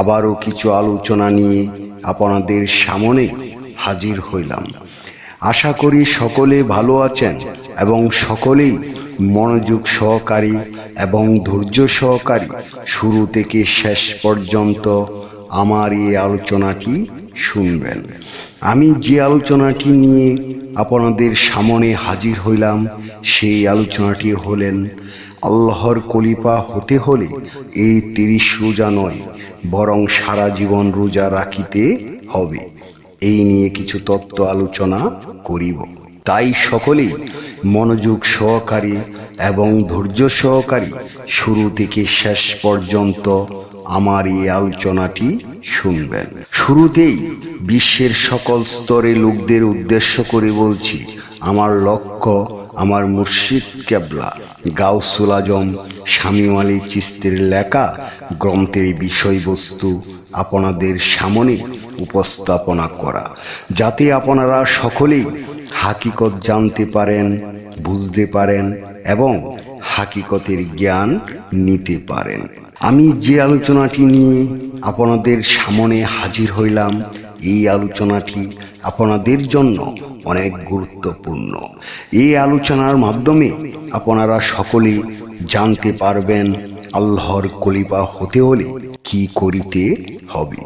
আবারও কিছু আলোচনা নিয়ে আপনাদের সামনে হাজির হইলাম। আশা করি সকলে ভালো আছেন এবং সকলেই মনোযোগ সহকারী এবং ধৈর্য সহকারী শুরু থেকে শেষ পর্যন্ত আমার এই আলোচনাটি শুনবেন। আমি যে আলোচনাটি নিয়ে আপনাদের সামনে হাজির হইলাম, সেই আলোচনাটি হলেন আল্লাহর কলিপা হতে হলে এই তিরিশ রোজা নয়, বরং সারা জীবন রোজা রাখিতে হবে। এই নিয়ে কিছু তত্ত্ব আলোচনা করিব। তাই সকলেই মনোযোগ সহকারী এবং ধৈর্য সহকারী শুরু থেকে শেষ পর্যন্ত আমার এই আলোচনাটি শুনবেন। শুরুতেই বিশ্বের সকল স্তরে লোকদের উদ্দেশ্য করে বলছি, আমার লক্ষ্য আমার মুর্শিদ কেবলা। গাউসুল আজম শামীম আলী চিস্তির লেখা গ্রন্থের বিষয়বস্তু আপনাদের সামনে উপস্থাপনা করা, যাতে আপনারা সকলেই হাকিকত জানতে পারেন, বুঝতে পারেন এবং হাকিকতের জ্ঞান নিতে পারেন। আমি যে আলোচনাটি নিয়ে আপনাদের সামনে হাজির হইলাম, এই আলোচনাটি আপনাদের জন্য অনেক গুরুত্বপূর্ণ। এই আলোচনার মাধ্যমে আপনারা সকলে জানতে পারবেন আল্লাহর কলিপা হতে হলে কি করিতে হবে।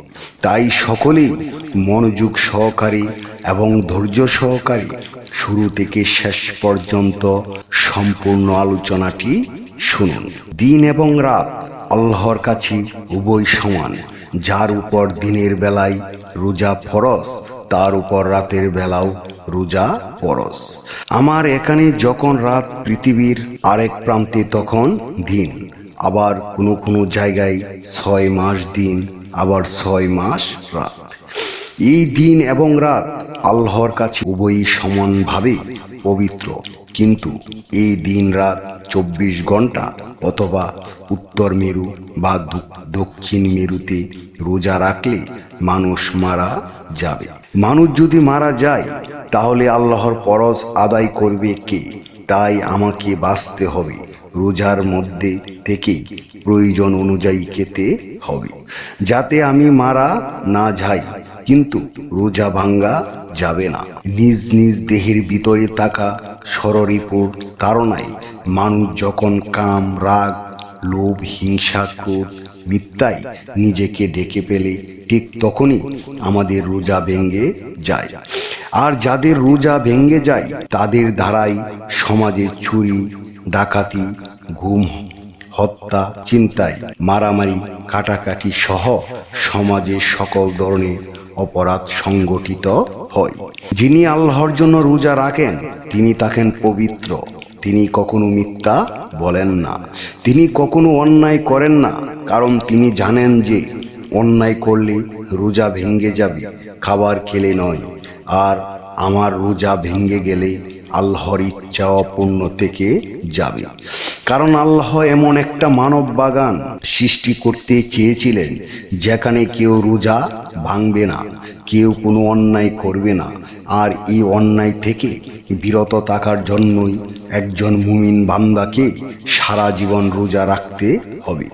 তাই সকলেই মনোযোগ সহকারে এবং ধৈর্য সহকারে শুরু থেকে শেষ পর্যন্ত সম্পূর্ণ আলোচনাটি শুনুন। দিন এবং রাত আল্লাহর কাছে উভয় সমান, যার উপর দিনের বেলায় রোজা ফরস তার উপর রাতের বেলাও রোজা পরস আমার এখানে যখন রাত পৃথিবীর আরেক প্রান্তে, তখন দিন। আবার কোনো কোনো জায়গায় ছয় মাস দিন, আবার ছয় মাস রাত। এই দিন এবং রাত আল্লাহর কাছে উভয়ই সমানভাবে পবিত্র। কিন্তু এই দিন রাত চব্বিশ ঘণ্টা অথবা উত্তর মেরু বা দক্ষিণ মেরুতে রোজা রাখলে মানুষ মারা যাবে। মানুষ যদি মারা যায়, তাহলে আল্লাহর পরজ আদায় করবে কে? তাই আমাকে বাঁচতে হবে, রোজার মধ্যে থেকেই প্রয়োজন অনুযায়ী খেতে হবে, যাতে আমি মারা না যাই, কিন্তু রোজা ভাঙ্গা যাবে না। নিজ নিজ দেহের ভিতরে থাকা সররিপুর তাড়নায় মানুষ যখন কাম, রাগ, লোভ, হিংসা, ক্রোধ মিথ্যায় নিজেকে ডেকে পেলে ঠিক তখনই আমাদের রোজা ভেঙ্গে যায়। আর যাদের রোজা ভেঙ্গে যায়, তাদের দ্বারাই সমাজে চুরি, ডাকাতি, ঘুম, হত্যা, চিন্তায় মারামারি, কাটাকাটি সহ সমাজে সকল ধরনের অপরাধ সংগঠিত হয়। যিনি আল্লাহর জন্য রোজা রাখেন, তিনি থাকেন পবিত্র। তিনি কখনো মিথ্যা বলেন না। তিনি কখনো অন্যায় করেন না, কারণ তিনি জানেন যে অন্যায় করলে রোজা ভেঙ্গে যাবে, খাবার খেলে নয়। আর আমার রোজা ভেঙ্গে গেলে আল্লাহর ইচ্ছা অপূর্ণ থেকে যাবে। কারণ আল্লাহ এমন একটা মানব বাগান সৃষ্টি করতে চেয়েছিলেন, যেখানে কেউ রোজা ভাঙবে না, কেউ কোনো অন্যায় করবে না। আর এই অন্যায় থেকে বিরত থাকার জন্যই একজন মুমিন বান্দাকে সারা জীবন রোজা রাখতে হবে।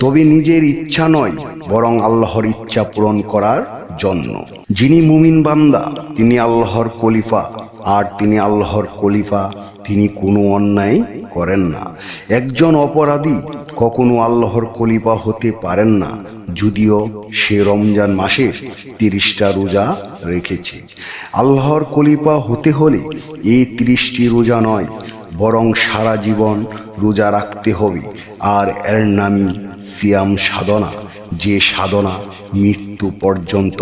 তবে নিজের ইচ্ছা নয়, বরং আল্লাহর ইচ্ছা পূরণ করার জন্য। যিনি মুমিন বান্দা, তিনি আল্লাহর কলিফা আর তিনি আল্লাহর কলিফা তিনি কোনো অন্যায় করেন না। একজন অপরাধী কখনো আল্লাহর কলিফা হতে পারেন না, যদিও সে রমজান মাসের তিরিশটা রোজা রেখেছে। আল্লাহর কলিফা হতে হলে এই তিরিশটি রোজা নয় বরং সারা জীবন রোজা রাখতে হবে, আর এর নামই সিয়াম সাধনা, যে সাধনা মৃত্যু পর্যন্ত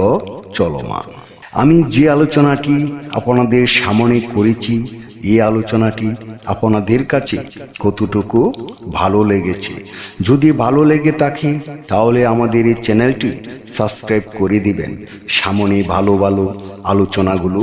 চলমান। আমি যে আলোচনাটি আপনাদের সামনে করেছি এই আলোচনাটি আপনাদের কাছে কতটুকু ভালো লেগেছে? যদি ভালো লেগে থাকে, তাহলে আমাদের এই চ্যানেলটি সাবস্ক্রাইব করে দিবেন। সামনে ভালো ভালো আলোচনাগুলো